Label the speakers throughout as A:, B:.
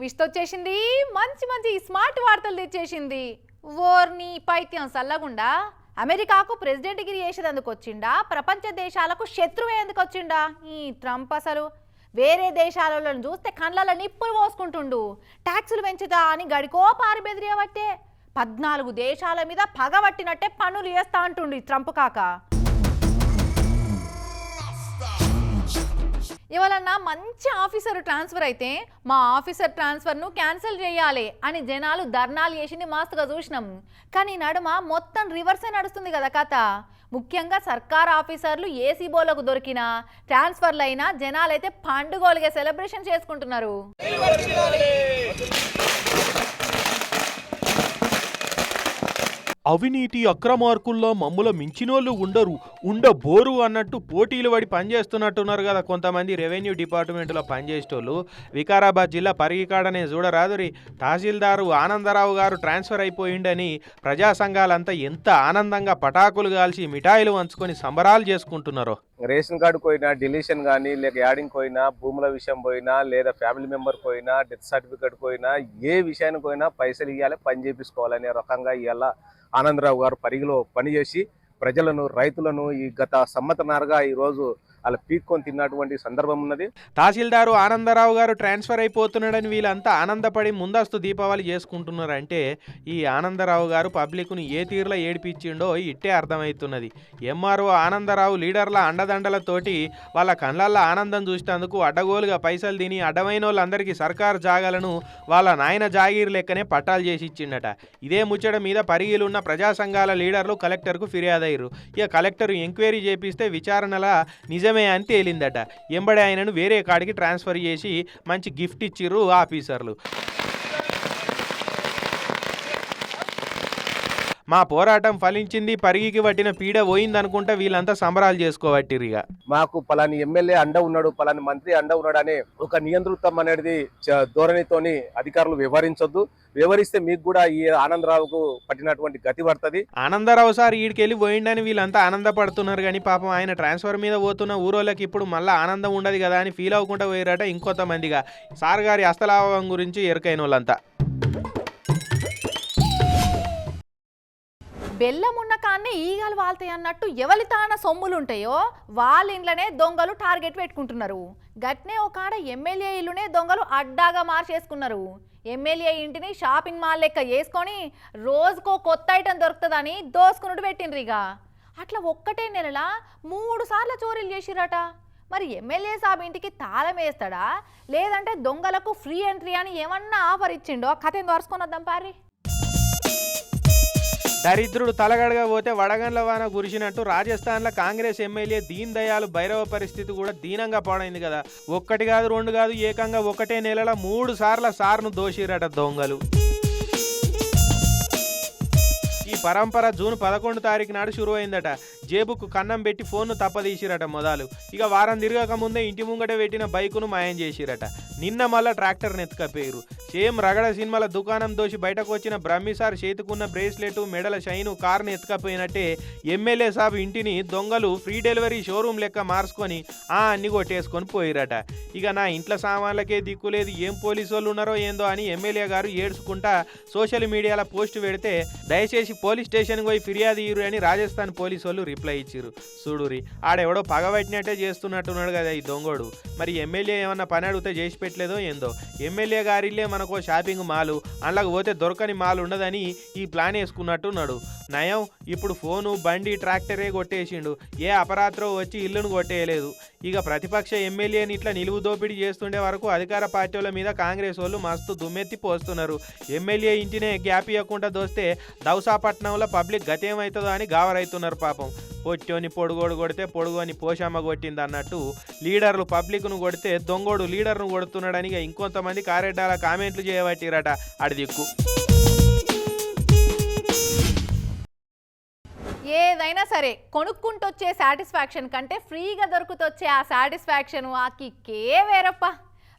A: విష్త వచ్చేసింది. మంచి మంచి స్మార్ట్ వార్తలు తెచ్చేసింది. ఓర్ని పైత్యం సల్లగుండా? అమెరికాకు ప్రెసిడెంట్ గిరి చేసేదందుకు వచ్చిండా? ప్రపంచ దేశాలకు శత్రువు ఎందుకు వచ్చిండా? ఈ ట్రంప్ అసలు వేరే దేశాలలో చూస్తే కండ్లలో నిప్పులు పోసుకుంటుండు ట్యాక్సులు పెంచుతా అని గడికో పారి బెదిరియబట్టే పద్నాలుగు దేశాల మీద పగబట్టినట్టే పనులు చేస్తా అంటుండు ఈ ట్రంప్ కాక. ఇవాళ మంచి ఆఫీసర్ ట్రాన్స్ఫర్ అయితే మా ఆఫీసర్ ట్రాన్స్ఫర్ను క్యాన్సిల్ చేయాలి అని జనాలు ధర్నాలు చేసింది మాస్తుగా చూసినాం. కానీ నడుమ మొత్తం రివర్సే నడుస్తుంది కదా కథ. ముఖ్యంగా సర్కార్ ఆఫీసర్లు ఏసీ బోలకు దొరికిన ట్రాన్స్ఫర్లు అయినా జనాలైతే పండుగలుగా సెలబ్రేషన్ చేసుకుంటున్నారు.
B: అవినీతి అక్రమార్కుల్లో మమ్ముల మించినోళ్ళు ఉండరు ఉండబోరు అన్నట్టు పోటీలు పడి పనిచేస్తున్నట్టున్నారు కదా కొంతమంది రెవెన్యూ డిపార్ట్మెంట్లో పనిచేసేటోళ్ళు. వికారాబాద్ జిల్లా పరిగికాడనే చూడరాదురి. తహసీల్దారు ఆనందరావు గారు ట్రాన్స్ఫర్ అయిపోయిండని ప్రజా సంఘాలంతా ఎంత ఆనందంగా పటాకులు కాల్చి మిఠాయిలు వంచుకొని సంబరాలు చేసుకుంటున్నారో.
C: రేషన్ కార్డు పోయినా డిలీషన్ కానీ లేక యాడింగ్ పోయినా భూముల విషయం పోయినా లేదా ఫ్యామిలీ మెంబర్ పోయినా డెత్ సర్టిఫికేట్ పోయినా ఏ విషయానికి పోయినా పైసలు ఇవ్వాలి పని చేపించుకోవాలనే రకంగా ఇవాళ ఆనందరావు గారు పరిగిలో పనిచేసి ప్రజలను రైతులను ఈ గత సంవత్సరాలుగా ఈరోజు అలా పీక్కొని తిన్నటువంటి సందర్భం ఉన్నది.
B: తహసీల్దారు ఆనందరావు గారు ట్రాన్స్ఫర్ అయిపోతున్నాడని వీళ్ళంతా ఆనందపడి ముందస్తు దీపావళి చేసుకుంటున్నారంటే ఈ ఆనందరావు గారు పబ్లిక్ను ఏ తీరులో ఏడిపించిండో ఇట్టే అర్థమవుతున్నది. ఎంఆర్ఓ ఆనందరావు లీడర్ల అండదండలతోటి వాళ్ళ కళ్ళల్లో ఆనందం చూసినందుకు అడ్డగోలుగా పైసలు తిని అడ్డమైన వాళ్ళందరికీ సర్కారు జాగాలను వాళ్ళ నాయన జాగీర్ లెక్కనే పట్టాలు చేసి ఇచ్చిండట. ఇదే ముచ్చట మీద పరిగిలున్న ప్రజా సంఘాల లీడర్లు కలెక్టర్కు ఫిర్యాదయ్యారు. ఇక కలెక్టర్ ఎంక్వైరీ చేపిస్తే విచారణల నిజమే అని తేలిందట. ఎంబడే ఆయనను వేరే కాడికి ట్రాన్స్ఫర్ చేసి మంచి గిఫ్ట్ ఇచ్చిర్రు ఆఫీసర్లు. మా పోరాటం ఫలించింది పరిగికి పట్టిన పీడ పోయిందనుకుంటా వీళ్ళంతా సంబరాలు చేసుకోవట్టిర్రు ఇక.
C: మాకు పలాని ఎమ్మెల్యే అండ ఉన్నాడు పలాని మంత్రి అండ ఉన్నాడు అనే ఒక నియంతృత్వం అనేది ధోరణితోని అధికారులు వ్యవహరించొద్దు. వ్యవహరిస్తే మీకు కూడా ఈ ఆనందరావుకు పట్టినటువంటి గతి పడుతుంది.
B: ఆనందరావు సార్ ఈడికెళ్ళి పోయిండని వీళ్ళంతా ఆనందపడుతున్నారు కానీ పాపం ఆయన ట్రాన్స్ఫర్ మీద పోతున్న ఊరోళ్ళకి ఇప్పుడు మళ్ళీ ఆనందం ఉండదు కదా అని ఫీల్ అవ్వకుండా పోయారట ఇంకొంతమందిగా. సార్ గారి అస్తలాభం గురించి ఎరుకైన వాళ్ళంతా
A: బెల్లం ఉన్న కాన్నే ఈగలు వాళ్తాయి అన్నట్టు ఎవరి తాన సొమ్ములు ఉంటాయో వాళ్ళ ఇంట్లోనే దొంగలు టార్గెట్ పెట్టుకుంటున్నారు. గట్నే ఒక ఆడ ఎమ్మెల్యే ఇల్లునే దొంగలు అడ్డాగా మార్చేసుకున్నారు. ఎమ్మెల్యే ఇంటిని షాపింగ్ మాల్ లెక్క చేసుకొని రోజుకో కొత్త ఐటెం దొరుకుతుందని దోసుకునుడు పెట్టిండ్రు ఇక అట్లా ఒక్కటే నెలలా మూడు సార్లు చోరీలు చేసిరట మరి ఎమ్మెల్యే సాబ్ ఇంటికి తాళం వేస్తాడా? లేదంటే దొంగలకు ఫ్రీ ఎంట్రీ అని ఏమన్నా ఆఫర్ ఇచ్చిండో కథ ఏం దోసుకొని వద్దాం పారి
B: దరిద్రుడు తలగడగా పోతే వడగండ్ల వాన కురిసినట్టు రాజస్థాన్లో కాంగ్రెస్ ఎమ్మెల్యే దీన్ దయాలు భైరవ పరిస్థితి కూడా దీనంగా పాడైంది కదా. ఒక్కటి కాదు రెండు కాదు ఏకంగా ఒకటే నెలలో మూడు సార్ల సార్ను దోషిరట దొంగలు. ఈ పరంపర జూన్ పదకొండు తారీఖు నాడు షురు అయిందట జేబుకు కన్నం పెట్టి ఫోన్ను తప్పదీసిరట మొదలు. ఇక వారం తిరగక ముందే ఇంటి ముంగట పెట్టిన బైకును మాయం చేసిరట. నిన్న మళ్ళా ట్రాక్టర్ని ఎత్తుకపోయారు సేమ్ రగడ సినిమాల దుకాణం దోషి బయటకు వచ్చిన బ్రహ్మిసార్ చేతికున్న బ్రేస్లెట్ మెడల షైను కార్ని ఎత్తుకపోయినట్టే ఎమ్మెల్యే సాబ్ ఇంటిని దొంగలు ఫ్రీ డెలివరీ షోరూమ్ లెక్క మార్చుకొని ఆ అన్ని కొట్టేసుకొని పోయిరట. ఇక నా ఇంట్లో సామాన్లకే దిక్కులేదు ఏం పోలీసు వాళ్ళు ఉన్నారో ఏందో అని ఎమ్మెల్యే గారు ఏడ్చుకుంటా సోషల్ మీడియాలో పోస్ట్ పెడితే దయచేసి పోలీస్ స్టేషన్కి పోయి ఫిర్యాదు ఇయ్యరు అని రాజస్థాన్ పోలీసు వాళ్ళు రిప్లై ఇచ్చిర్రు. చూడురి ఆడెవడో పగబట్టినట్టే చేస్తున్నట్టున్నాడు కదా ఈ దొంగోడు. మరి ఎమ్మెల్యే ఏమన్నా పని అడిగితే చేసి పెట్టలేదో ఏందో. ఎమ్మెల్యే గారిల్లే మనకు షాపింగ్ మాలు అందులోకి పోతే దొరకని మాల్ ఉండదని ఈ ప్లాన్ వేసుకున్నట్టున్నాడు. నయం ఇప్పుడు ఫోను బండి ట్రాక్టరే కొట్టేసిండు. ఏ అపరాత్రో వచ్చి ఇల్లును కొట్టేయలేదు. ఇక ప్రతిపక్ష ఎమ్మెల్యేని ఇట్లా నిలువు దోపిడీ చేస్తుండే వరకు అధికార పార్టీల మీద కాంగ్రెస్ వాళ్ళు మస్తు దుమ్మెత్తి పోస్తున్నారు. ఎమ్మెల్యే ఇంటినే గ్యాప్ ఇవ్వకుండా దోస్తే దౌసాపట్నంలో పబ్లిక్ గతేమవుతుందో అని గావరైతున్నారు పాపం. పొట్టోని పొడుగోడు కొడితే పొడుగోని పోషమ్మ కొట్టింది అన్నట్టు లీడర్లు పబ్లిక్ను కొడితే దొంగోడు లీడర్ను కొడుతున్నాడని ఇక ఇంకొంతమంది కారెడ్డాల కామెంట్లు చేయబట్టిరట అడి దిక్కు
A: ఏదైనా సరే కొనుక్కుంటొచ్చే సాటిస్ఫాక్షన్ కంటే ఫ్రీగా దొరుకుతొచ్చే ఆ సాటిస్ఫాక్షన్ ఆ కిక్కే వేరప్ప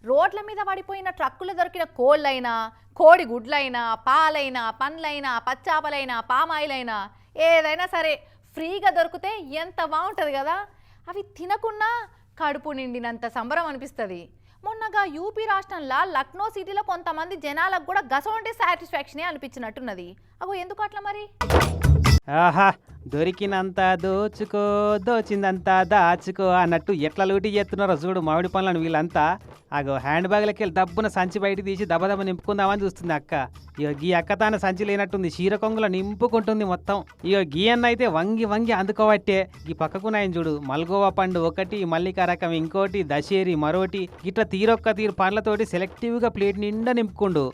A: రోడ్ల మీద పడిపోయిన ట్రక్కులు దొరికిన కోళ్ళైనా కోడి గుడ్లైనా పాలైనా పండ్లైనా పచ్చాపలైనా పామాయిలైనా ఏదైనా సరే ఫ్రీగా దొరికితే ఎంత బాగుంటుంది కదా. అవి తినకున్నా కడుపు నిండినంత సంబరం అనిపిస్తుంది. మొన్నగా యూపీ రాష్ట్రంలో లక్నో సిటీలో కొంతమంది జనాలకు కూడా గసవంటి సాటిస్ఫాక్షనే అనిపించినట్టున్నది. అగో ఎందుకు అట్లా మరి?
D: ఆహా దొరికినంత దోచుకో దోచిందంతా దాచుకో అన్నట్టు ఎట్లా లూటీ చేస్తున్నారో చూడు మామిడి పనులను వీళ్ళంతా. అగో హ్యాండ్ బ్యాగ్లకి వెళ్ళి దబ్బున సంచి బయట తీసి దెబ్బ దెబ్బ నింపుకుందామని చూస్తుంది అక్క. ఇక గీ అక్క తాన సంచి లేనట్టుంది చీర కొంగుల నింపుకుంటుంది మొత్తం. ఇక గీ అన్న అయితే వంగి వంగి అందుకోవట్టే ఈ పక్కకు నాయన చూడు మల్గోవా పండు ఒకటి మల్లికా రకం ఇంకోటి దశేరి మరోటి ఇట్లా తీరొక్క తీరు పండ్లతోటి సెలెక్టివ్గా ప్లేట్ నిండా నింపుకుండు.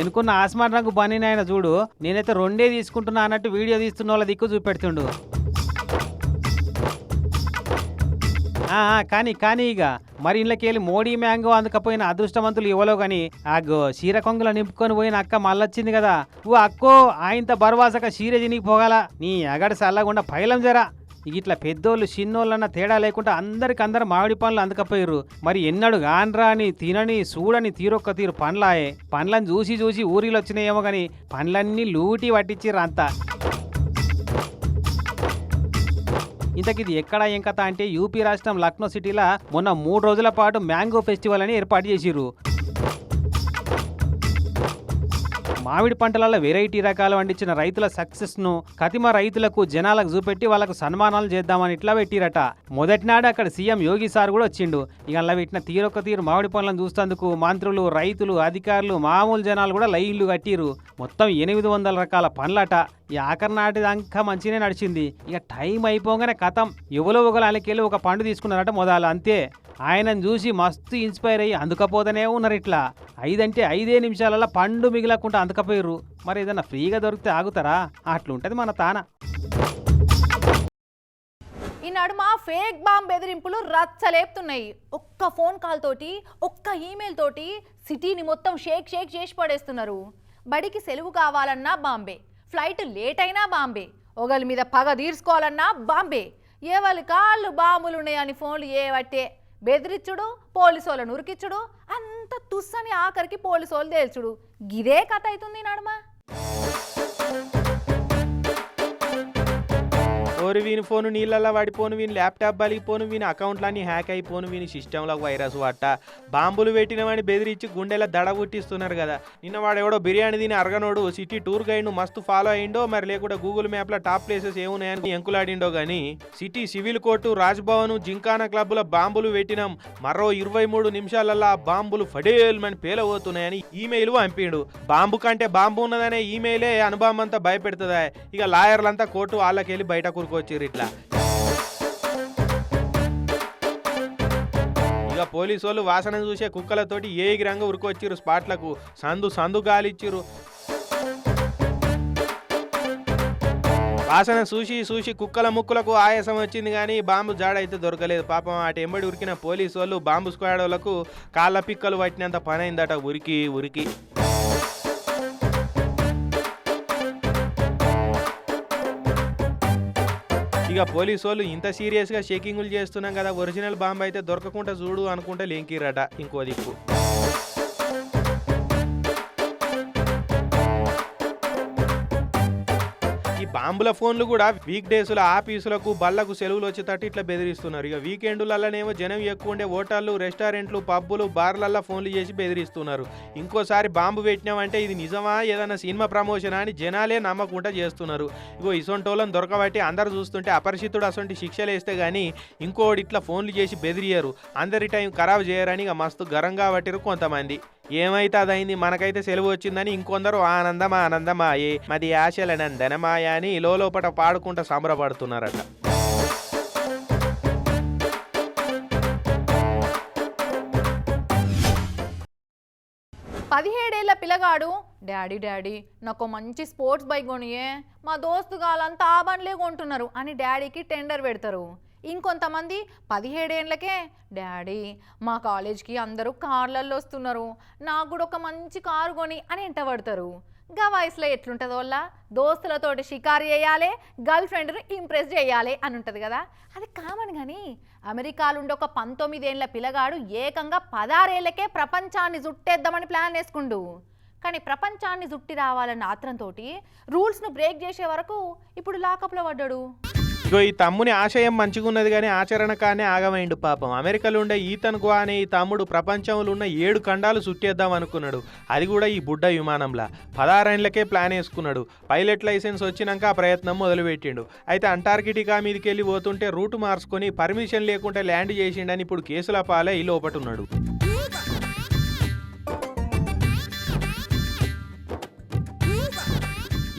D: ఎనుకున్న ఆస్మాన్ రంగు బనీ నాయన చూడు. నేనైతే రెండే తీసుకుంటున్నా అన్నట్టు వీడియో తీస్తున్న వాళ్ళ దిక్కు చూపెడుతుండు. కానీ కానీ ఇక మరి ఇళ్ళకెళ్ళి మోడీ మ్యాంగో అందుకపోయిన అదృష్టవంతులు ఇవ్వలో గాని ఆగో చీర కొంగుల నింపుకొని పోయిన అక్క మళ్ళొచ్చింది కదా. ఓ అక్కో ఆయంత బరువాసక చీర జినికి పోగాల నీ అగడ సల్లగుండా పైలం జరా. ఇక ఇట్లా పెద్దోళ్ళు చిన్నోళ్ళన్న తేడా లేకుండా అందరికి అందరు మామిడి పండ్లు అందకపోయారు మరి ఎన్నడు గాన్రా అని తినని చూడని తీరొక్క తీరు పండ్లాయే. పండ్లను చూసి చూసి ఊరిలో వచ్చినాయేమో కానీ పండ్లన్నీ లూటి పట్టించిర్రు అంతా. ఇంతకిది ఎక్కడ ఏం కథ అంటే యూపీ రాష్ట్రం లక్నో సిటీలో మొన్న మూడు రోజుల పాటు మ్యాంగో ఫెస్టివల్ అని ఏర్పాటు చేసిరు మామిడి పంటలలో వెరైటీ రకాలు పండించిన రైతుల సక్సెస్ను కతిమ రైతులకు జనాలకు చూపెట్టి వాళ్ళకు సన్మానాలు చేద్దామని ఇట్లా పెట్టిరట. మొదటి నాడు అక్కడ సీఎం యోగి సార్ కూడా వచ్చిండు. ఇక అలా పెట్టిన తీరొక్క తీరు మామిడి పండ్లను చూస్తేందుకు మంత్రులు రైతులు అధికారులు మామూలు జనాలు కూడా లైన్లు కట్టిరు మొత్తం ఎనిమిది వందల రకాల పండ్లట ఈ ఆఖరి నాటిదాకా మంచిగానే నడిచింది. ఇక టైం అయిపోగానే కథం. ఎవలో ఒకరు అలకెళ్ళి ఒక పండు తీసుకున్నారట మొదలు. అంతే. ఆయనను చూసి మస్తు ఇన్స్పైర్ అయ్యి అందుకపోతనే ఉన్నారు ఇట్లా. ఐదంటే ఐదే నిమిషాలలో పండు మిగిలకుండా అందుకపోయారు మరి ఏదైనా ఫ్రీగా దొరికితే ఆగుతారా? అట్లుంటది మన తాన.
A: ఈ నడుమ ఫేక్ బాంబ్ బెదిరింపులు రచ్చలేపుతున్నాయి. ఒక్క ఫోన్ కాల్ తోటి ఒక్క ఈమెయిల్ తోటి సిటీని మొత్తం షేక్ షేక్ చేసి పడేస్తున్నారు. బడికి సెలవు కావాలన్నా బాంబే. ఫ్లైట్ లేట్ అయినా బాంబే. ఒకరి మీద పగ తీర్చుకోవాలన్నా బాంబే. ఎవరి కాళ్ళు బాంబులు ఉన్నాయని ఫోన్లు ఏవట్టే. బెదిరించుడు పోలీసు ఉరికిచ్చుడు అంత తుస్సని ఆఖరికి పోలీసు వాళ్ళు తేల్చుడు. గిదే కథ అవుతుంది నడుమా.
B: ఓరి వీని ఫోను నీళ్ళల్లో పడిపోను వీని ల్యాప్టాప్ బలిగిపోను వీని అకౌంట్లన్నీ హ్యాక్ అయిపోను వీని సిస్టంలో వైరస్ పట్ట బాంబులు పెట్టినవాడిని బెదిరించి గుండెల దడ పుట్టిస్తున్నారు కదా. నిన్న వాడు ఎవడో బిర్యానీ తిని అరగనోడు సిటీ టూర్ గైడ్ను మస్తు ఫాలో అయిండో మరి లేకుండా గూగుల్ మ్యాప్లో టాప్ ప్లేసెస్ ఏమున్నాయని ఎంకులాడిండో కానీ city civil court Rajbhavan Gymkhana క్లబ్ల బాంబులు పెట్టినాం. మరో ఇరవై మూడు నిమిషాలలో ఆ బాంబులు ఫడేల్మని పేలబోతున్నాయని ఈమెయిల్ పంపిండు. బాంబు కంటే బాంబు ఉన్నదనే ఈమెయిలే అనుభవం అంతా భయపెడుతుందా? ఇక లాయర్లంతా కోర్టు వాళ్ళకెళ్ళి బయట కూరుకొచ్చిర్రు ఇట్లా. ఇక పోలీసు వాళ్ళు వాసన చూసే కుక్కలతోటి ఏ రంగు ఉరుకొచ్చిర్రు స్పాట్లకు. సందు సందు గాలిచ్చిర్రు. వాసన చూసి చూసి కుక్కల ముక్కులకు ఆయాసం వచ్చింది కానీ బాంబు జాడ అయితే దొరకలేదు. పాపం అటు ఎంబడి ఉరికిన పోలీసు వాళ్ళు బాంబు స్క్వాడ్ వాళ్ళకు కాళ్ళ పిక్కలు పట్టినంత పని అయిందట ఉరికి ఉరికి. ఇక పోలీసు వాళ్ళు ఇంత సీరియస్గా షేకింగ్లు చేస్తున్నాం కదా ఒరిజినల్ బాంబు అయితే దొరకకుండా చూడు అనుకుంటే లేంకిరట ఇంకో దిక్కు. బాంబుల ఫోన్లు కూడా వీక్ డేస్లో ఆఫీసులకు బళ్ళకు సెలవులు వచ్చేటట్టు ఇట్లా బెదిరిస్తున్నారు. ఇక వీకెండ్లలోనేమో జనం ఎక్కువ ఉండే హోటళ్ళు రెస్టారెంట్లు పబ్బులు బార్లల్లో ఫోన్లు చేసి బెదిరిస్తున్నారు. ఇంకోసారి బాంబు పెట్టినామంటే ఇది నిజమా? ఏదైనా సినిమా ప్రమోషన్ అని జనాలే నమ్మకుండా చేస్తున్నారు. ఇగో ఇసొంటోళ్ళని దొరకబట్టి అందరు చూస్తుంటే అపరిచితుడు అసొంటి శిక్షలు వేస్తే కానీ ఇంకోటి ఇట్లా ఫోన్లు చేసి బెదిరియరు. అందరి టైం ఖరాబ్ చేయరని ఇక మస్తు గరంగా పట్టిరు కొంతమంది. ఏమైతే అదైంది? మనకైతే సెలవు వచ్చిందని ఇంకొందరు ఆనందమా ఆనందమాయే మది ఆశలనందనమాయ అని లోపట పాడుకుంటూ సంబరపడుతున్నారట.
A: పదిహేడేళ్ళ పిల్లగాడు డాడీ డాడీ నాకు మంచి స్పోర్ట్స్ బైక్ కొనియే మా దోస్తు గాలంతా ఆ బండ్లే కొంటున్నారు అని డాడీకి టెండర్ పెడతారు. ఇంకొంతమంది పదిహేడేళ్ళకే డాడీ మా కాలేజ్కి అందరూ కార్లల్లో వస్తున్నారు. నాకు కూడా ఒక మంచి కారు కొని అని ఎంటబడతారు గా వయసులో ఎట్లుంటుందో వల్ల దోస్తులతోటి షికారు చేయాలి గర్ల్ ఫ్రెండ్ని ఇంప్రెస్ చేయాలి అని ఉంటుంది కదా? అది కామన్ కానీ అమెరికాలో ఉండే ఒక పంతొమ్మిదేళ్ళ పిల్లగాడు ఏకంగా పదారేళ్ళకే ప్రపంచాన్ని జుట్టేద్దామని ప్లాన్ వేసుకుండు. కానీ ప్రపంచాన్ని జుట్టి రావాలన్న ఆత్రంతో రూల్స్ను బ్రేక్ చేసే వరకు ఇప్పుడు లాకప్లో పడ్డాడు.
B: ఇగో ఈ తమ్ముని ఆశయం మంచిగున్నది కానీ ఆచరణ కానీ ఆగమైండు పాపం. అమెరికాలో ఉండే ఈతన్ గుహ అనే ఈ తమ్ముడు ప్రపంచంలో ఉన్న ఏడు ఖండాలు చుట్టేద్దాం అనుకున్నాడు. అది కూడా ఈ బుడ్డ విమానంలా. పదహారేండ్లకే ప్లాన్ వేసుకున్నాడు పైలట్ లైసెన్స్ వచ్చినాక ఆ ప్రయత్నం మొదలుపెట్టిండు. అయితే అంటార్కిటికా మీదకి వెళ్ళి పోతుంటే రూట్ మార్చుకొని పర్మిషన్ లేకుండా ల్యాండ్ చేసిండని ఇప్పుడు కేసుల పాలే ఈ లోపట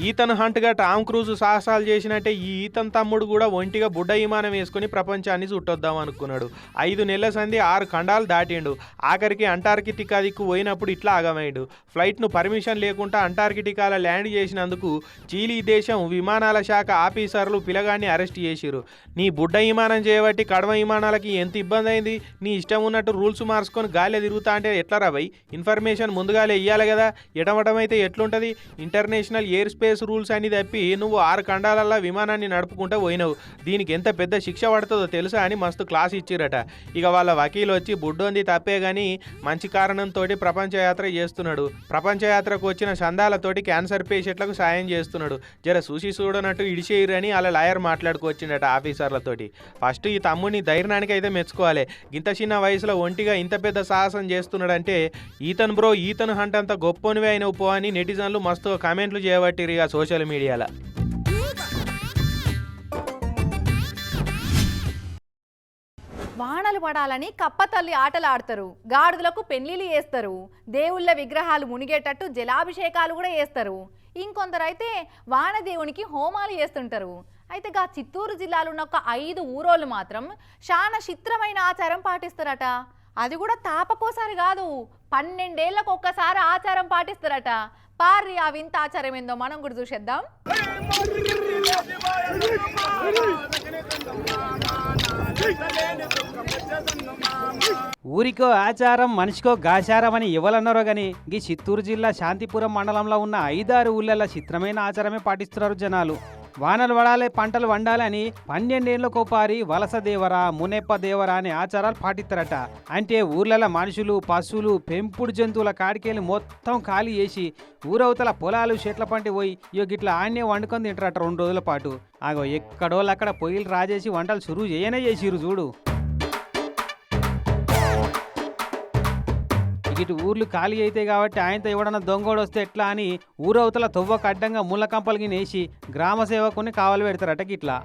B: ఈతన్ హంట్గా టామ్ క్రూజ్ సాహసాలు చేసినట్టే ఈ ఈతన్ తమ్ముడు కూడా ఒంటిగా బుడ్డ విమానం వేసుకుని ప్రపంచాన్ని చుట్టొద్దాం అనుకున్నాడు. ఐదు నెలల సంధి ఆరు ఖండాలు దాటిండు. ఆఖరికి అంటార్కిటికా దిక్కు పోయినప్పుడు ఇట్లా ఆగమైండు. ఫ్లైట్ను పర్మిషన్ లేకుండా అంటార్కిటికాలో ల్యాండ్ చేసినందుకు చీలీ దేశం విమానాల శాఖ ఆఫీసర్లు పిలగాన్ని అరెస్ట్ చేసిరు నీ బుడ్డ విమానం చేయబట్టి కడవ విమానాలకి ఎంత ఇబ్బంది అయింది? నీ ఇష్టం ఉన్నట్టు రూల్స్ మార్చుకొని గాలి తిరుగుతా అంటే ఎట్లా రాబోయ్ ఇన్ఫర్మేషన్ ముందుగాలే ఇవ్వాలి కదా? ఎడమటం అయితే ఎట్లుంటుంది? ఇంటర్నేషనల్ ఎయిర్ స్పేస్ రూల్స్ అని తప్పి నువ్వు ఆరు ఖండాలల్లో విమానాన్ని నడుపుకుంటూ పోయినావు. దీనికి ఎంత పెద్ద శిక్ష పడుతుందో తెలుసా అని మస్తు క్లాస్ ఇచ్చిరట. ఇక వాళ్ళ వకీలు వచ్చి బుడ్డోంది తప్పే కానీ మంచి కారణంతో ప్రపంచ యాత్ర చేస్తున్నాడు. ప్రపంచ యాత్రకు వచ్చిన సందాలతోటి క్యాన్సర్ పేషెంట్లకు సాయం చేస్తున్నాడు. జర చూసి చూడనట్టు ఇడిచేయరని అలా లాయర్ మాట్లాడుకొచ్చిండట ఆఫీసర్లతోటి. ఫస్ట్ ఈ తమ్ముడిని ధైర్యానికి అయితే మెచ్చుకోవాలి. ఇంత చిన్న వయసులో ఒంటిగా ఇంత పెద్ద సాహసం చేస్తున్నాడంటే ఈతన్ బ్రో ఈతన్ హంట్ అంత గొప్పనివే అయిన పో అని నెటిజన్లు మస్తు కామెంట్లు చేయబట్టిరు ఇక సోషల్ మీడియాలో.
A: వానలు పడాలని కప్పతల్లి ఆటలు ఆడతారు గాడిదలకు పెళ్ళిళ్ళు చేస్తారు. దేవుళ్ళ విగ్రహాలు మునిగేటట్టు జలాభిషేకాలు కూడా చేస్తారు. ఇంకొందరైతే వానదేవునికి హోమాలు చేస్తుంటారు. అయితే గా చిత్తూరు జిల్లాలో ఉన్న ఒక ఐదు ఊరోళ్ళు మాత్రం చాలా చిత్రమైన ఆచారం పాటిస్తారట. అది కూడా తాపకోసారి కాదు పన్నెండేళ్ళకు ఒక్కసారి ఆచారం పాటిస్తారట. పార్రి ఆ వింత ఆచారం ఏందో మనం కూడా చూసేద్దాం.
D: ఊరికో ఆచారం మనిషికో గాచారం అని ఎవరన్నారో గాని ఈ చిత్తూరు జిల్లా శాంతిపురం మండలంలో ఉన్న ఐదారు ఊళ్ళల్లో చిత్రమైన ఆచారమే పాటిస్తున్నారు జనాలు. వానలు పడాలి పంటలు వండాలని పన్నెండేళ్ళకు పారి వలస దేవరా మునెప్ప దేవరా అనే ఆచారాలు పాటిస్తారట. అంటే ఊర్లలో మనుషులు పశువులు పెంపుడు జంతువుల కాడికెళ్ళి మొత్తం ఖాళీ చేసి ఊరవతల పొలాలు చెట్ల పంటి పోయి ఇగో గిట్ల ఆన్నే వండుకొని తింటారట రెండు రోజుల పాటు. ఆగో ఎక్కడోళ్ళు అక్కడ పొయ్యిలు రాజేసి వంటలు సురువు చేయనే చేసిరు చూడు. ఇటు ఊర్లు ఖాళీ అయితే కాబట్టి ఆయనతో ఎవడన్నా దొంగోడు వస్తే ఎట్లా అని ఊరవతల తొవ్వకు అడ్డంగా ముళ్ళకంపలకి నేసి గ్రామ సేవకుని కావలి పెడతారట గిట్లా.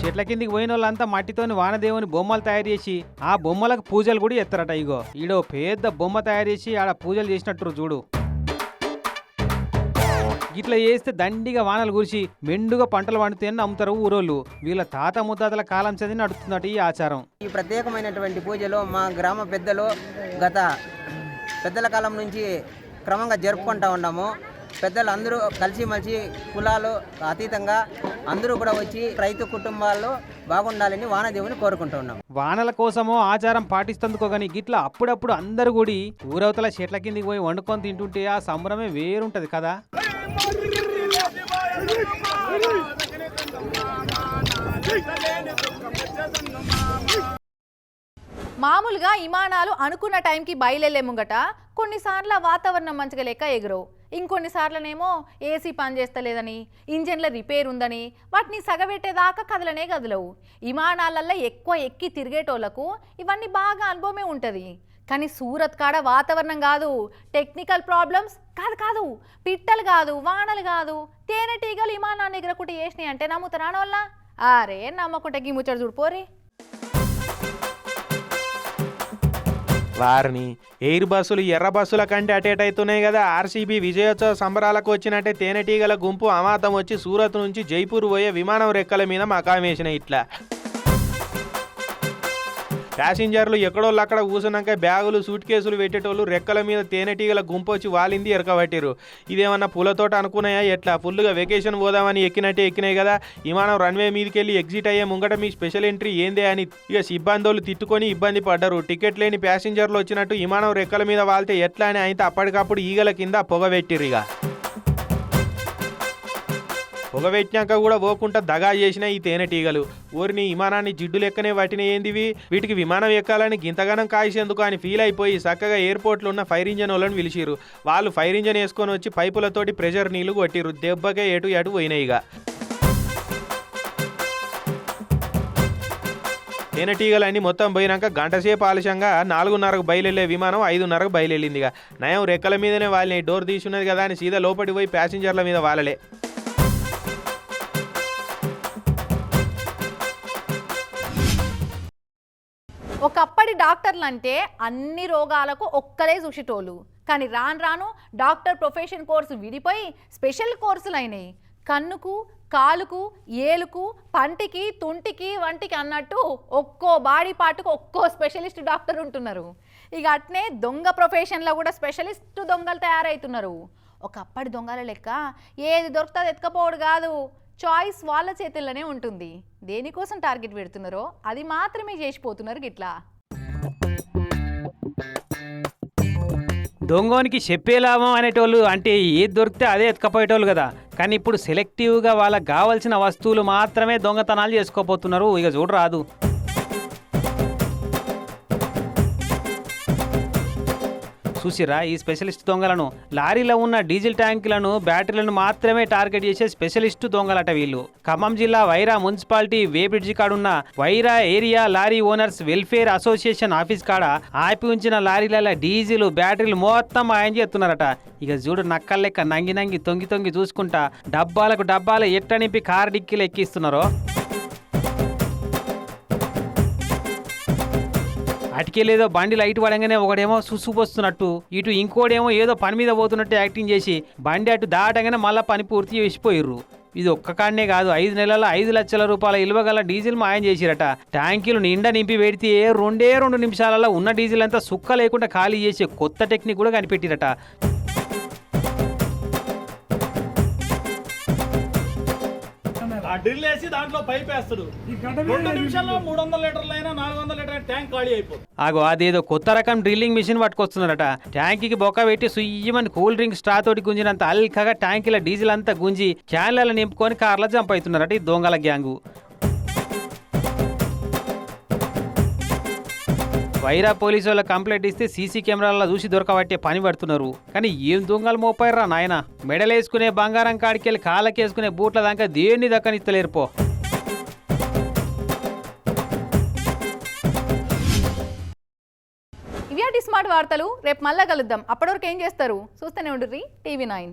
D: చెట్ల కిందికి పోయిన వాళ్ళంతా మట్టితోని వానదేవుని బొమ్మలు తయారు చేసి ఆ బొమ్మలకు పూజలు కూడా ఎత్తారట ఇగో. ఈడో పెద్ద బొమ్మ తయారు చేసి ఆడ పూజలు చేసినట్టు చూడు. ఇట్లా చేస్తే దండిగా వానలు కురిసి మెండుగా పంటలు పండుతాయని నమ్ముతారు ఊరోళ్ళు. వీళ్ళ తాత ముత్తాతల కాలం చదివి నడుతుందట ఈ ఆచారం.
E: ఈ ప్రత్యేకమైనటువంటి పూజలో మా గ్రామ పెద్దలు గత పెద్దల కాలం నుంచి క్రమంగా జరుపుకుంటా ఉన్నాము. పెద్దలు అందరూ కలిసిమెలిసి కులాలు అతీతంగా అందరూ కూడా వచ్చి రైతు కుటుంబాల్లో బాగుండాలని వానదేవుని కోరుకుంటూ ఉన్నాం.
D: వానల కోసమో ఆచారం పాటిస్తందుకో గాని గిట్లా అప్పుడప్పుడు అందరు కూడి ఊరవతల చెట్ల కిందికి పోయి వండుకొని తింటుంటే ఆ సంబరమే వేరుంటది కదా.
A: మామూలుగా విమానాలు అనుకున్న టైంకి బయలుదేరే ముంగట కొన్నిసార్లు వాతావరణం మంచిగా లేక ఎగురవు. ఇంకొన్నిసార్లనేమో ఏసీ పని చేస్తలేదని ఇంజన్ల రిపేర్ ఉందని వాటిని సగబెట్టేదాకా కదలనే కదలవు. విమానాలల్లో ఎక్కువ ఎక్కి తిరిగేటోళ్ళకు ఇవన్నీ బాగా అనుభవమే ఉంటుంది. కానీ సూరత్ కాడ వాతావరణం కాదు. టెక్నికల్ ప్రాబ్లమ్స్ కాదు కాదు. పిట్టలు కాదు వానలు కాదు. తేనెటీగలు విమానాన్ని ఎగరకుంటే చేసినాయి అంటే నమ్ముతారా వాళ్ళ అరే నమ్మకుంటే గీ చూడు చూడిపోరే
B: వారిని ఎయిర్ బస్సులు ఎర్ర బస్సుల కంటే అటేట్ అవుతున్నాయి కదా. ఆర్సీబీ విజయోత్సవ సంబరాలకు వచ్చినట్టే తేనెటీగల గుంపు అమాతం వచ్చి సూరత్ నుంచి జైపూర్ పోయే విమానం రెక్కల మీద మకామేసిన ఇట్లా. ప్యాసింజర్లు ఎక్కడోళ్ళు అక్కడ కూసున్నాక బ్యాగులు సూట్ కేసులు పెట్టేటోళ్ళు రెక్కల మీద తేనెటీగల గుంపు వచ్చి వాలింది ఎరకబట్టిరు ఇదేమన్నా పూలతోట అనుకున్నాయా? ఎట్లా? ఫుల్గా వెకేషన్ పోదామని ఎక్కినట్టే ఎక్కినాయి కదా. విమానం రన్వే మీదకి వెళ్ళి ఎగ్జిట్ అయ్యే ముంగట మీ స్పెషల్ ఎంట్రీ ఏందే అని ఇక సిబ్బందులు తిట్టుకొని ఇబ్బంది పడ్డారు. టికెట్ లేని ప్యాసింజర్లు వచ్చినట్టు విమానం రెక్కల మీద వాళ్తే ఎట్లా అని అయితే అప్పటికప్పుడు ఈగల కింద పొగ పెట్టిరు ఇక. పొగ పెట్టినాక కూడా పోకుండా దగా చేసిన ఈ తేనెటీగలు ఊరిని విమానాన్ని జిడ్డు లెక్కనే పట్టిన ఏందివి? వీటికి విమానం ఎక్కాలని గింతగానం కాయిసేందుకు అని ఫీల్ అయిపోయి చక్కగా ఎయిర్పోర్ట్లో ఉన్న ఫైర్ ఇంజన్ వాళ్ళని పిలిచిరు వాళ్ళు ఫైర్ ఇంజన్ వేసుకొని వచ్చి పైపులతోటి ప్రెషర్ నీళ్ళు కొట్టిరు దెబ్బకే ఎటు ఎటు పోయినాయి ఇక తేనెటీగలన్నీ మొత్తం పోయినాక గంటసేపు ఆలస్యంగా నాలుగున్నరకు బయలుదేరే విమానం ఐదున్నరకు బయలుదేరిందిగా ఇక నయం రెక్కల మీదనే వాళ్ళని డోర్ తీసున్నది కదా అని సీదా లోపలికి పోయి ప్యాసింజర్ల మీద వాళ్ళలే
A: ఒకప్పటి డాక్టర్లు అంటే అన్ని రోగాలకు ఒక్కరే చూసేటోళ్ళు. కానీ రాను రాను డాక్టర్ ప్రొఫెషన్ కోర్సు విడిపోయి స్పెషల్ కోర్సులు అయినాయి. కన్నుకు కాలుకు ఏలుకు పంటికి తుంటికి వంటికి అన్నట్టు ఒక్కో బాడీ పార్ట్కు ఒక్కో స్పెషలిస్ట్ డాక్టర్ ఉంటున్నారు. ఇక అట్నే దొంగ ప్రొఫెషన్లో కూడా స్పెషలిస్ట్ దొంగలు తయారవుతున్నారు ఒకప్పటి దొంగల లెక్క ఏది దొరుకుతుంది ఎత్తుకపోవడు కాదు. చాయిస్ వాళ్ళ చేతుల్లోనే ఉంటుంది. దేనికోసం టార్గెట్ పెడుతున్నారో అది మాత్రమే చేసిపోతున్నారు గిట్లా.
D: దొంగోనికి చెప్పే లాభం అనేటోళ్ళు అంటే ఏది దొరికితే అదే ఎత్తుకపోయేటోళ్ళు కదా. కానీ ఇప్పుడు సెలెక్టివ్గా వాళ్ళకి కావాల్సిన వస్తువులు మాత్రమే దొంగతనాలు చేసుకోపోతున్నారు ఇక చూడరాదు. చూసిరా ఈ స్పెషలిస్ట్ దొంగలను. లారీలో ఉన్న డీజిల్ ట్యాంకులను బ్యాటరీలను మాత్రమే టార్గెట్ చేసే స్పెషలిస్ట్ దొంగలట వీళ్ళు. ఖమ్మం జిల్లా Wyra municipality weighbridge కాడున్న Wyra area lorry owners welfare association office కాడ ఆపి ఉంచిన లారీల డీజిల్ బ్యాటరీలు మొత్తం మాయం చేస్తున్నారట. ఇక చూడు నక్కల లెక్క నంగి నంగి తొంగి తొంగి చూసుకుంటా డబ్బాలకు డబ్బాలు ఎట్ట నింపి కారు డిక్కీలు ఎక్కిస్తున్నారో. అటుకెళ్ళేదో బండి లైట్ పడంగానే ఒకడేమో సుసుపోస్తున్నట్టు ఇటు ఇంకోడేమో ఏదో పని మీద పోతున్నట్టు యాక్టింగ్ చేసి బండి అటు దాటంగానే మళ్ళీ పని పూర్తి చేసిపోయిర్రు. ఇది ఒక్క కాడనే కాదు ఐదు నెలల ఐదు లక్షల రూపాయల ఇలువ గల డీజిల్ మాయం చేసిరట. ట్యాంకీలు నిండా నింపి పెడితే రెండే రెండు నిమిషాలలో ఉన్న డీజిల్ అంతా సుక్క లేకుండా ఖాళీ చేసే కొత్త టెక్నిక్ కూడా కనిపెట్టిరట.
F: ఆ డ్రిల్ వేసి దాంట్లో పైప్ వేస్తాడు. రెండు నిమిషాల్లో మూడు వందల లీటర్లు అయినా నాలుగు వందల లీటర్ ట్యాంక్ ఖాళీ అయిపోతుంది.
D: ఆగో అదేదో కొత్త రకం డ్రిల్లింగ్ మిషన్ పట్టుకొస్తున్నారట. ట్యాంకీకి బొక్క పెట్టి సుయ్యమని కూల్ డ్రింక్ స్ట్రా తోటి గుంజినంత అల్కగా ట్యాంకీల డీజిల్ అంతా గుంజి క్యాన్లలో నింపుకొని కార్ల జంప్ అవుతున్నారట ఈ దొంగల గ్యాంగు. వైరా పోలీసు వాళ్ళ కంప్లైంట్ ఇస్తే సీసీ కెమెరాల్లో చూసి దొరకబట్టే పని పడుతున్నారు. కానీ ఏం దొంగలు మోపారా నాయన? మెడలేసుకునే బంగారం కాడికెళ్ళి కాళ్ళకేసుకునే బూట్ల దాకా దేన్ని దక్కనిస్తలేరు పో.
A: ఇవి స్మార్ట్ వార్తలు రేపు మళ్ళా కలుద్దాం. అప్పటివరకు ఏం చేస్తారు? చూస్తూనే ఉండుర్రి టీవీ నైన్.